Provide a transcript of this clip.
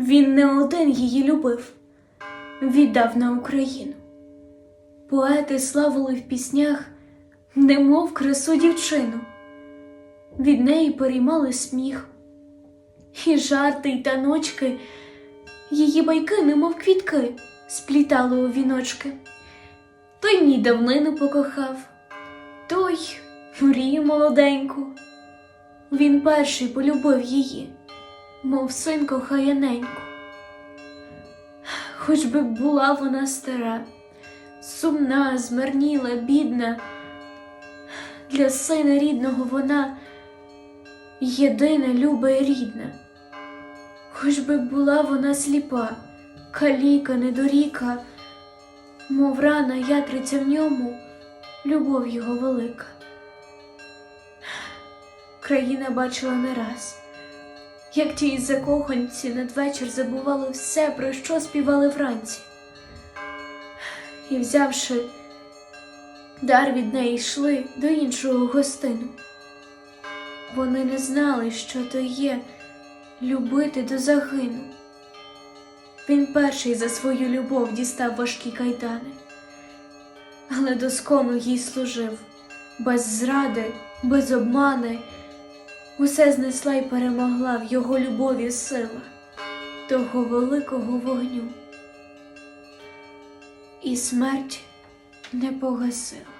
Він не один її любив, віддав на Україну. Поети славили в піснях, немов красу дівчину. Від неї переймали сміх, і жарти, й таночки, її байки, немов квітки, сплітали у віночки. Той мій давнину покохав, той мрію молоденьку. Він перший полюбив її, мов син кохає неньку. Хоч би була вона стара, сумна, змарніла, бідна, для сина рідного вона єдина, люба і рідна. Хоч би була вона сліпа, каліка, недоріка, мов рана ятриця в ньому, любов його велика. Країна бачила не раз, як ті закоханці надвечір забували все, про що співали вранці. І, взявши дар від неї, йшли до іншого гостину. Вони не знали, що то є любити до загину. Він перший за свою любов дістав важкі кайдани, але доскону їй служив, без зради, без обмани, усе знесла й перемогла в його любові сила того великого вогню. І смерть не погасила.